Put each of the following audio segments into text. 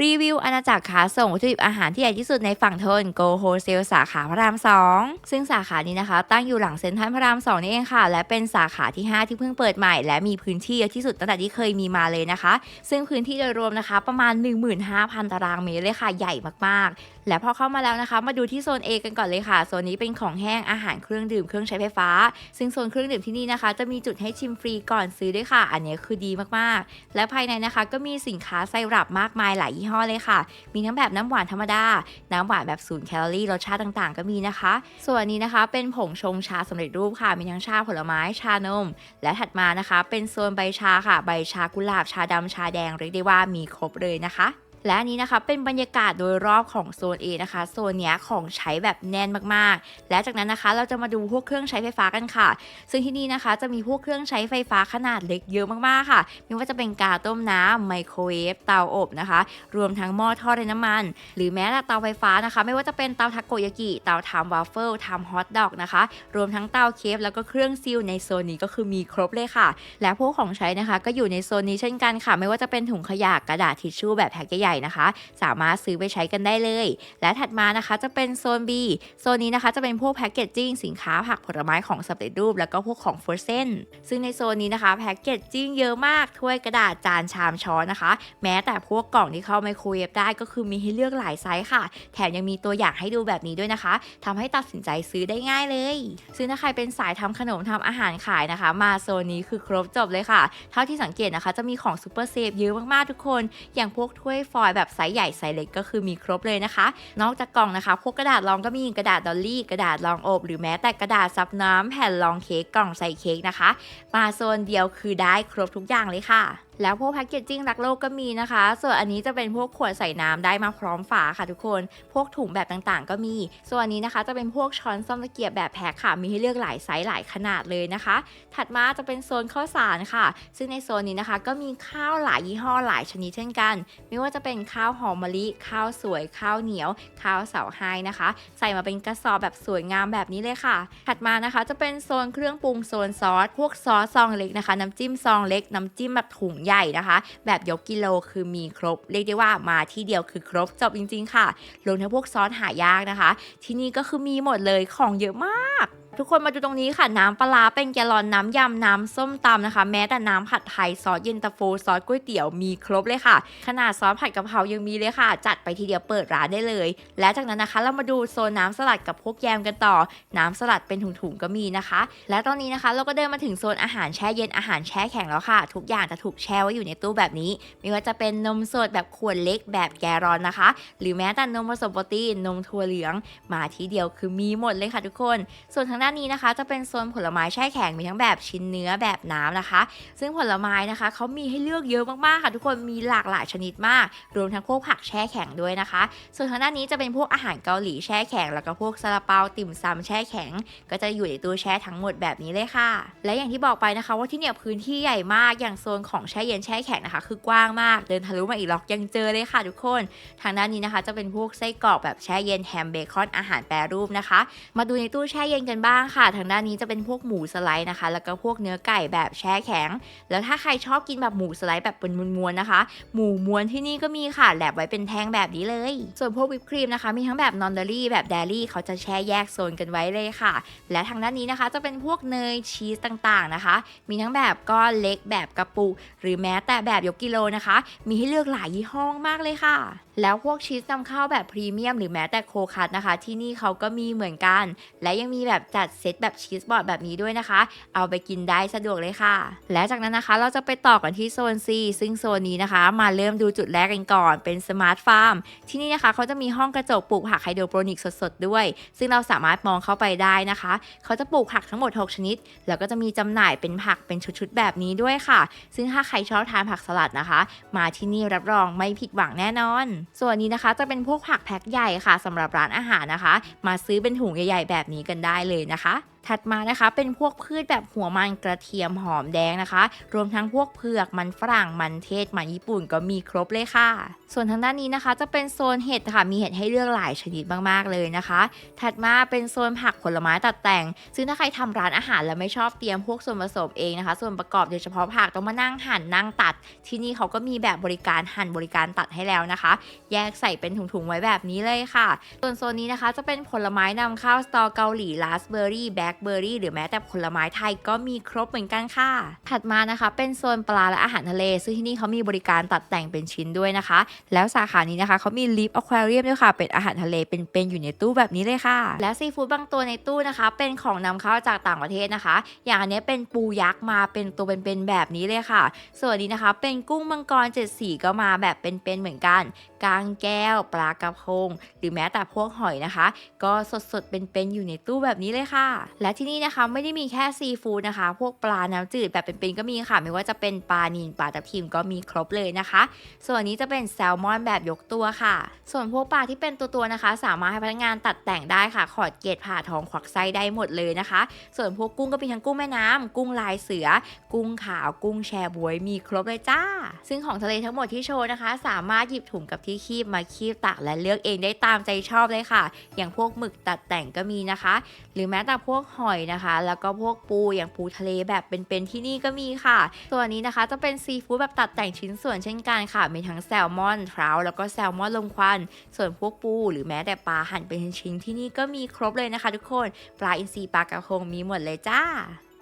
รีวิวอาณาจักรขาส่งวัตถุดิบอาหารที่ใหญ่ที่สุดในฝั่งทนโกโฮเซลสาขาพระราม 2 ซึ่งสาขานี้นะคะ ตั้งอยู่หลังเซ็นทรัลพระราม 2 นี่เองค่ะ และเป็นสาขาที่ 5 ที่เพิ่งเปิดใหม่ และมีพื้นที่เยอะที่สุดตั้งแต่ที่เคยมีมาเลยนะคะ ซึ่งพื้นที่โดยรวมนะคะ ประมาณ 15,000 ตารางเมตรเลยค่ะ ใหญ่มาก และพอเข้ามาแล้วนะคะ มาดูที่โซน A กันก่อนเลยค่ะ โซนนี้เป็นของแห้งอาหารเครื่องดื่มเครื่องใช้ไฟฟ้า ซึ่งโซนเครื่องดื่มที่นี่นะคะ จะมีจุดให้ชิมฟรีก่อนซื้อด้วยค่ะ อันนี้คือดีมากๆ และภายในนะคะก็มีสินค้าไซรัปมากมายหลายยี่ห้อเลยค่ะ มีทั้งแบบน้ำหวานธรรมดา น้ำหวานแบบศูนย์แคลอรี่รสชาติต่างๆ ก็มีนะคะ ส่วนนี้นะคะเป็นผงชงชาสำเร็จรูปค่ะ มีทั้งชาผลไม้ชานม และถัดมานะคะ เป็นโซนใบชาค่ะ ใบชากุหลาบชาดำชาแดงเรียกได้ว่ามีครบเลยนะคะ และอันนี้นะคะเป็นบรรยากาศโดยรอบของโซน A นะคะโซนเนี้ยของใช้แบบแน่นมากๆ และจากนั้นนะคะเราจะมาดูพวกเครื่องใช้ไฟฟ้ากันค่ะ ซึ่งที่นี่นะคะจะมีพวกเครื่องใช้ไฟฟ้าขนาดเล็กเยอะมากๆค่ะไม่ว่าจะเป็นกาต้มน้ำไมโครเวฟเตาอบนะคะ รวมทั้งหม้อทอดไร้น้ำมัน หรือแม้แต่เตาไฟฟ้านะคะ ไม่ว่าจะเป็นเตาทาโกยากิเตาทำวาฟเฟิลทำฮอทดอกนะคะ รวมทั้งเตาเคฟแล้วก็เครื่องซิลในโซนนี้ก็คือมีครบเลยค่ะ และพวกของใช้นะคะ ก็อยู่ในโซนนี้เช่นกันค่ะ ไม่ว่าจะเป็นถุงขยะกระดาษทิชชู่แบบแพ็คใหญ่ๆนะคะ สามารถซื้อไปใช้กันได้เลย และถัดมานะคะจะเป็นโซน B โซนนี้นะคะจะเป็นพวกแพ็กเกจจิ้งสินค้าผักผลไม้ของสำเร็จรูป แล้วก็พวกของฟรเซนซึ่งในโซนนี้นะคะแพ็กเกจจิ้งเยอะมากถ้วยกระดาษจานชามช้อนนะคะ แม้แต่พวกกล่องที่เข้าไมโครเวฟได้ก็คือมีให้เลือกหลายไซส์ค่ะ แถมยังมีตัวอย่างให้ดูแบบนี้ด้วยนะคะทำให้ตัดสินใจซื้อได้ง่ายเลยซึ่งถ้าใครเป็นสายทำขนมทำอาหารขายนะคะ มาโซนนี้คือครบจบเลยค่ะ เท่าที่สังเกตนะคะ จะมีของซูเปอร์เซฟเยอะมากๆทุกคน อย่างพวกถ้วยฟอยแบบไซส์ใหญ่ไซส์เล็กก็คือมีครบเลยนะคะ นอกจากกล่องนะคะพวกกระดาษรองก็มีกระดาษดอลลี่ กระดาษรองอบ หรือแม้แต่กระดาษซับน้ำแผ่นรองเค้กกล่องใส่เค้กนะคะ มาโซนเดียวคือได้ครบทุกอย่างเลยค่ะ แล้วพวกแพคเกจจิ้งรักโลกก็มีนะคะ ส่วนอันนี้จะเป็นพวกขวดใส่น้ำได้มาพร้อมฝาค่ะทุกคน พวกถุงแบบต่างๆ ก็มี ส่วนอันนี้นะคะจะเป็นพวกช้อนซ่อมตะเกียบแบบแพ็คค่ะ มีให้เลือกหลายไซส์หลายขนาดเลยนะคะ ถัดมาจะเป็นโซนข้าวสารค่ะ ซึ่งในโซนนี้นะคะก็มีข้าวหลายยี่ห้อหลายชนิดเช่นกัน ไม่ว่าจะเป็นข้าวหอมมะลิ ข้าวสวย ข้าวเหนียว ข้าวเสาไฮนะคะ ใส่มาเป็นกระสอบแบบสวยงามแบบนี้เลยค่ะ ถัดมานะคะจะเป็นโซนเครื่องปรุงโซนซอส พวกซอสซองเล็กนะคะ น้ำจิ้มซองเล็ก น้ำจิ้มแบบถุงใหญ่นะคะ แบบยกกิโลคือมีครบ เรียกได้ว่ามาที่เดียวคือครบจบจริง ๆ ค่ะรวมทั้งพวกซอสหายากนะคะ ที่นี่ก็คือมีหมดเลยของเยอะมาก ทุกคนมาดูตรงนี้ค่ะน้ำปลาเป็นแกลอนน้ำยำน้ำส้มตำนะคะ แม้แต่น้ำผัดไทยซอสเย็นตาโฟซอสก๋วยเตี๋ยวมีครบเลยค่ะ ขนาดซอสผัดกะเพรายังมีเลยค่ะ จัดไปทีเดียวเปิดร้านได้เลย และจากนั้นนะคะ เรามาดูโซนน้ำสลัดกับพวกแยมกันต่อ น้ำสลัดเป็นถุงๆก็มีนะคะ และตอนนี้นะคะ เราก็เดินมาถึงโซนอาหารแช่เย็นอาหารแช่แข็งแล้วค่ะ ทุกอย่างจะถูกแช่ไว้อยู่ในตู้แบบนี้ ไม่ว่าจะเป็นนมสดแบบขวดเล็กแบบแกรอนนะคะ หรือแม้แต่นมผสมโปรตีนนมถั่วเหลืองมาทีเดียวคือมีหมดเลยค่ะทุกคน ส่วนทางด้านนี้นะคะ จะเป็นโซนผลไม้แช่แข็งมีทั้งแบบชิ้นเนื้อแบบน้ำนะคะ ซึ่งผลไม้นะคะเขามีให้เลือกเยอะมากๆค่ะ ทุกคนมีหลากหลายชนิดมาก รวมทั้งพวกผักแช่แข็งด้วยนะคะ ส่วนทางด้านนี้จะเป็นพวกอาหารเกาหลีแช่แข็ง แล้วก็พวกซาลาเปาติ่มซำแช่แข็ง ก็จะอยู่ในตู้แช่ทั้งหมดแบบนี้เลยค่ะ และอย่างที่บอกไปนะคะ ว่าที่เนี่ยพื้นที่ใหญ่มากอย่างโซนของแช่เย็นแช่แข็งนะคะ คือกว้างมากเดินทะลุมาอีกล็อกยังเจอเลยค่ะ ทุกคน ทางด้านนี้นะคะ จะเป็นพวกไส้กรอกแบบแช่เย็นแฮมเบคอนอาหารแปรรูปนะคะ มาดูในตู้แช่เย็นกันบ้างค่ะ ทางด้านนี้จะเป็นพวกหมูสไลด์นะคะ แล้วก็พวกเนื้อไก่แบบแช่แข็ง แล้วถ้าใครชอบกินแบบหมูสไลด์แบบเป็นม้วนๆนะคะ หมูม้วนที่นี่ก็มีค่ะแลบไว้เป็นแท่งแบบนี้เลย ส่วนพวกวิปครีมนะคะ มีทั้งแบบนอนเดอรี่แบบเดลี่เขาจะแช่แยกโซนกันไว้เลยค่ะ และทางด้านนี้นะคะจะเป็นพวกเนยชีสต่างๆนะคะ มีทั้งแบบก้อนเล็กแบบกระปุกหรือแม้แต่แบบยกกิโลนะคะ มีให้เลือกหลายยี่ห้อมากเลยค่ะ แล้วพวกชีสนำเข้าแบบพรีเมียมหรือแม้แต่โคคัตนะคะ ที่นี่เขาก็มีเหมือนกัน และยังมีแบบจัดเซตแบบชีสบอร์ดแบบนี้ด้วยนะคะ เอาไปกินได้สะดวกเลยค่ะ และจากนั้นนะคะเราจะไปต่อกันที่โซน C ซึ่งโซนนี้นะคะ มาเริ่มดูจุดแรกกันก่อนเป็นสมาร์ทฟาร์มที่นี่นะคะเขาจะมีห้องกระจกปลูกผักไฮโดรโปรนิกสดๆด้วย ซึ่งเราสามารถมองเข้าไปได้นะคะ เขาจะปลูกผักทั้งหมด 6 ชนิด แล้วก็จะมีจำหน่ายเป็นผักเป็นชุดๆแบบนี้ด้วยค่ะ ซึ่งถ้าใครชอบทานผักสลัดนะคะ มาที่นี่รับรองไม่ผิดหวังแน่นอน ส่วนนี้นะคะจะเป็นพวกผักแพ็คใหญ่ค่ะสำหรับร้านอาหารนะคะ มาซื้อเป็นถุงใหญ่ ๆ แบบนี้กันได้เลยนะคะถัดมานะคะเป็นพวกพืชแบบหัวมันกระเทียมหอมแดงนะคะ รวมทั้งพวกเผือกมันฝรั่งมันเทศมันญี่ปุ่นก็มีครบเลยค่ะ ส่วนทางด้านนี้นะคะ จะเป็นโซนเห็ดค่ะมีเห็ดให้เลือกหลายชนิดมากๆเลยนะคะ ถัดมาเป็นโซนผักผลไม้ตัดแต่ง ซึ่งถ้าใครทำร้านอาหารแล้วไม่ชอบเตรียมพวกส่วนผสมเองนะคะ ส่วนประกอบโดยเฉพาะผักต้องมานั่งหั่นนั่งตัด ที่นี่เขาก็มีแบบบริการหั่นบริการตัดให้แล้วนะคะ แยกใส่เป็นถุงๆไว้แบบนี้เลยค่ะ ส่วนโซนนี้นะคะ จะเป็นผลไม้นำเข้าสตอเกาหลีราสเบอร์รี่แบล็คเบอร์รี่หรือแม้แต่ผลไม้ไทยก็มีครบเหมือนกันค่ะ ถัดมานะคะ เป็นโซนปลาและอาหารทะเล ซึ่งที่นี่เขามีบริการตัดแต่งเป็นชิ้นด้วยนะคะ แล้วสาขานี้นะคะเขามีลิฟต์อควาเรียมด้วยค่ะ เป็นอาหารทะเลเป็นๆอยู่ในตู้แบบนี้เลยค่ะ และซีฟู้ดบางตัวในตู้นะคะ เป็นของนำเข้าจากต่างประเทศนะคะ อย่างอันนี้เป็นปูยักษ์มาเป็นตัวเป็นๆแบบนี้เลยค่ะ ส่วนนี้นะคะ เป็นกุ้งมังกรเจ็ดสีก็มาแบบเป็นๆเหมือนกัน กางแก้ว ปลากระพง หรือแม้แต่พวกหอยนะคะ ก็สดๆเป็นๆอยู่ในตู้แบบนี้เลยค่ะ และที่นี่นะคะไม่ได้มีแค่ซีฟู้ดนะคะ พวกปลาน้ำจืดแบบเป็นๆก็มีค่ะ ไม่ว่าจะเป็นปลานิลปลาตะพิมก็มีครบเลยนะคะ ส่วนนี้จะเป็นแซลมอนแบบยกตัวค่ะ ส่วนพวกปลาที่เป็นตัวๆนะคะ สามารถให้พนักงานตัดแต่งได้ค่ะ ขอดเกล็ดผ่าท้องควักไส้ได้หมดเลยนะคะ ส่วนพวกกุ้งก็มีทั้งกุ้งแม่น้ำกุ้งลายเสือ กุ้งขาว กุ้งแชบวยมีครบเลยจ้า ซึ่งของทะเลทั้งหมดที่โชว์นะคะ สามารถหยิบถุงกับที่คีบมาคีบตักและเลือกเองได้ตามใจชอบเลยค่ะ อย่างพวกหมึกตัดแต่งก็มีนะคะ หรือแม้แต่พวกหอยนะคะ แล้วก็พวกปูอย่างปูทะเลแบบเป็นๆที่นี่ก็มีค่ะส่วนนี้นะคะจะเป็นซีฟู้ดแบบตัดแต่งชิ้นส่วนเช่นกันค่ะ มีทั้งแซลมอนทราวแล้วก็แซลมอนลมควัน ส่วนพวกปู หรือแม้แต่ปลาหั่นเป็นชิ้นๆที่นี่ก็มีครบเลยนะคะ ทุกคน ปลาอินทรีปลากระพงมีหมดเลยจ้า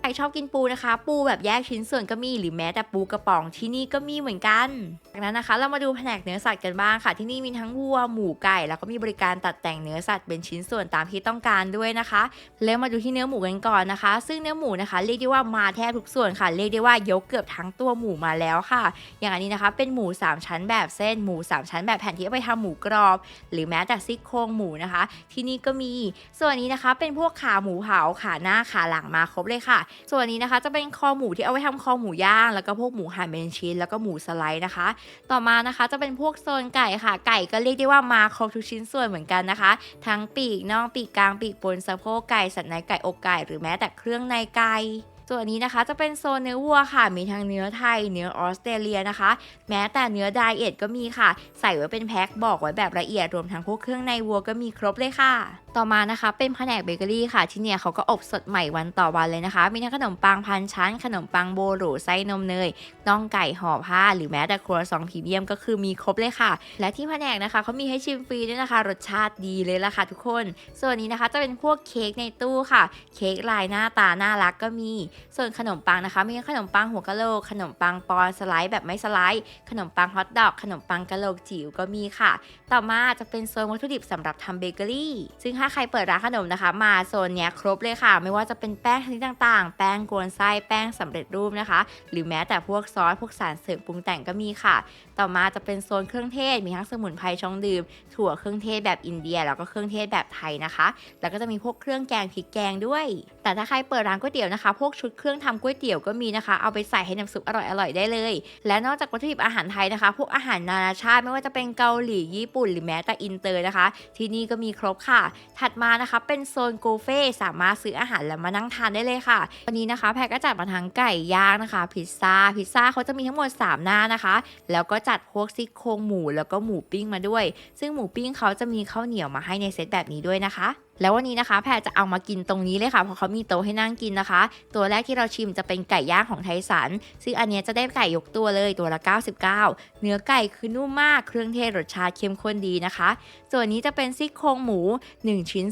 ใครชอบกินปูนะคะ ปูแบบแยกชิ้นส่วนก็มีหรือแม้แต่ปูกระป๋องที่นี่ก็มีเหมือนกัน จากนั้นนะคะเรามาดูแผนกเนื้อสัตว์กันบ้างค่ะ ที่นี่มีทั้งวัวหมูไก่แล้วก็มีบริการตัดแต่งเนื้อสัตว์เป็นชิ้นส่วนตามที่ต้องการด้วยนะคะ แล้วมาดูที่เนื้อหมูกันก่อนนะคะ ซึ่งเนื้อหมูนะคะเรียกได้ว่ามาแทบทุกส่วนค่ะ เรียกได้ว่ายกเกือบทั้งตัวหมูมาแล้วค่ะ อย่างอันนี้นะคะ เป็นหมู 3 ชั้นแบบเส้นหมู 3 ชั้นแบบแผ่นที่เอาไปทำหมูกรอบ หรือแม้แต่ซี่โครงหมูนะคะ ที่นี่ก็มีส่วนนี้นะคะเป็นพวกขาหมูเผาขาหน้าขาหลังมาครบเลยค่ะส่วนนี้นะคะจะเป็นคอหมูที่เอาไว้ทำคอหมูย่าง แล้วก็พวกหมูหั่นเป็นชิ้น แล้วก็หมูสไลด์นะคะ ต่อมานะคะจะเป็นพวกโซนไก่ค่ะ ไก่ก็เรียกได้ว่ามาครบทุกชิ้นส่วนเหมือนกันนะคะ ทั้งปีกน่องปีกกลางปีกบนสะโพกไก่สันในไก่อกไก่หรือแม้แต่เครื่องในไก่ส่วนนี้นะคะจะเป็นโซนเนื้อวัวค่ะ มีทั้งเนื้อไทย เนื้อออสเตรเลียนะคะ แม้แต่เนื้อไดเอทก็มีค่ะ ใส่ไว้เป็นแพ็คบอกไว้แบบละเอียดรวมทั้งพวกเครื่องในวัวก็มีครบเลยค่ะต่อมานะคะเป็นแผนกเบเกอรี่ค่ะ ที่เนี่ยเขาก็อบสดใหม่วันต่อวันเลยนะคะ มีทั้งขนมปังพันชั้น ขนมปังโบโหรไส้นมเนยน่องไก่ห่อผ้า หรือแม้แต่ครัวซองพรีเมียมก็คือมีครบเลยค่ะ และที่แผนกนะคะเขามีให้ชิมฟรีด้วยนะคะ รสชาติดีเลยล่ะค่ะทุกคน ส่วนนี้นะคะจะเป็นพวกเค้กในตู้ค่ะ เค้กลายหน้าตาน่ารักก็มี ส่วนขนมปังนะคะ มีขนมปังหัวกะโหลก ขนมปังปอนสไลด์แบบไม่สไลด์ ขนมปังฮอทดอก ขนมปังกะโหลกจิ๋วก็มีค่ะ ต่อมาจะเป็นโซนวัตถุดิบสำหรับทำเบเกอรี่ ซึ่งถ้าใครเปิดร้านขนมนะคะ มาโซนเนี้ยครบเลยค่ะ ไม่ว่าจะเป็นแป้งชนิดต่างๆ แป้งกวนไส้แป้งสำเร็จรูปนะคะ หรือแม้แต่พวกซอสพวกสารเสริมปรุงแต่งก็มีค่ะ ต่อมาจะเป็นโซนเครื่องเทศมีทั้งสมุนไพรชองดื่มถั่วเครื่องเทศแบบอินเดีย แล้วก็เครื่องเทศแบบไทยนะคะ แล้วก็จะมีพวกเครื่องแกงพริกแกงด้วย แต่ถ้าใครเปิดร้านก๋วยเตี๋ยวนะคะ พวกชุดเครื่องทำก๋วยเตี๋ยวก็มีนะคะ เอาไปใส่ให้น้ำซุปอร่อยๆได้เลย และนอกจากวัตถุดิบอาหารไทยนะคะ พวกอาหารนานาชาติไม่ว่าจะเป็นเกาหลีญี่ปุ่น หรือแม้แต่อินเตอร์นะคะ ที่นี่ก็มีครบค่ะถัดมานะคะเป็นโซนโกเฟ่สามารถซื้ออาหารแล้วมานั่งทานได้เลยค่ะ วันนี้นะคะแพรก็จัดมาทั้งไก่ย่างนะคะ พิซซ่า พิซซ่าเขาจะมีทั้งหมด 3 หน้านะคะ แล้วก็จัดพวกซี่โครงหมูแล้วก็หมูปิ้งมาด้วย ซึ่งหมูปิ้งเขาจะมีข้าวเหนียวมาให้ในเซตแบบนี้ด้วยนะคะ แล้ววันนี้นะคะ แพรจะเอามากินตรงนี้เลยค่ะเพราะเขามีโต๊ะให้นั่งกินนะคะ ตัวแรกที่เราชิมจะเป็นไก่ย่างของไทสัน ซึ่งอันนี้จะได้ไก่ยกตัวเลยตัวละ 99 เนื้อไก่คือนุ่มมากเครื่องเทศรสชาติเข้มข้นดีนะคะ ส่วนนี้จะเป็นซี่โครงหมู 1 ชิ้น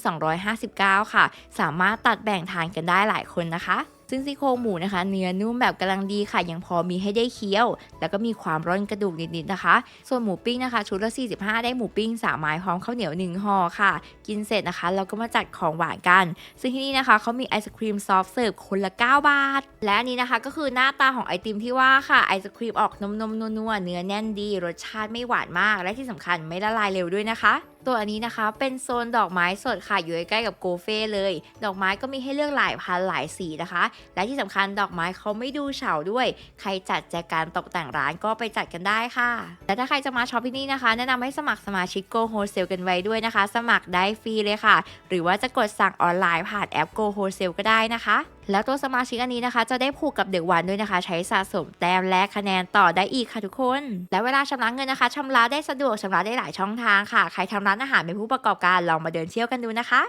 259 ค่ะ สามารถตัดแบ่งทานกันได้หลายคนนะคะ ซึ่งซี่โครงหมูนะคะ เนื้อนุ่มแบบกำลังดีค่ะ ยังพอมีให้ได้เคี้ยว แล้วก็มีความร่อนกระดูกนิดๆนะคะ ส่วนหมูปิ้งนะคะ ชุดละ 45 ได้หมูปิ้ง3ไม้พร้อมข้าวเหนียว1ห่อค่ะ กินเสร็จนะคะ เราก็มาจัดของหวานกัน ซึ่งที่นี่นะคะเขามีไอศครีมซอฟต์เสิร์ฟคนละ 9 บาท และนี้นะคะก็คือหน้าตาของไอติมที่ว่าค่ะไอศครีมออกนมนมๆนัวๆเนื้อแน่นดี รสชาติไม่หวานมาก และที่สำคัญไม่ละลายเร็วด้วยนะคะ ตัวอันนี้นะคะ เป็นโซนดอกไม้สดค่ะอยู่ใกล้ๆกับโกเฟ่เลย ดอกไม้ก็มีให้เลือกหลายพันหลายสีนะคะ และที่สำคัญดอกไม้เขาไม่ดูเฉาด้วย ใครจัดแจการตกแต่งร้านก็ไปจัดกันได้ค่ะและถ้าใครจะมาช็อปที่นี่นะคะ แนะนำให้สมัครสมาชิก Go Wholesale กันไว้ด้วยนะคะ สมัครได้ฟรีเลยค่ะ หรือว่าจะกดสั่งออนไลน์ผ่านแอป Go Wholesale ก็ได้นะคะ แล้วตัวสมาชิกอันนี้นะคะ จะได้ผูกกับเด็กวันด้วยนะคะ ใช้สะสมแต้มและคะแนนต่อได้อีกค่ะทุกคน และเวลาชำระเงินนะคะชำระได้สะดวกชำระได้หลายช่องทางค่ะ ใครทำร้านอาหารเป็นผู้ประกอบการลองมาเดินเที่ยวกันดูนะคะ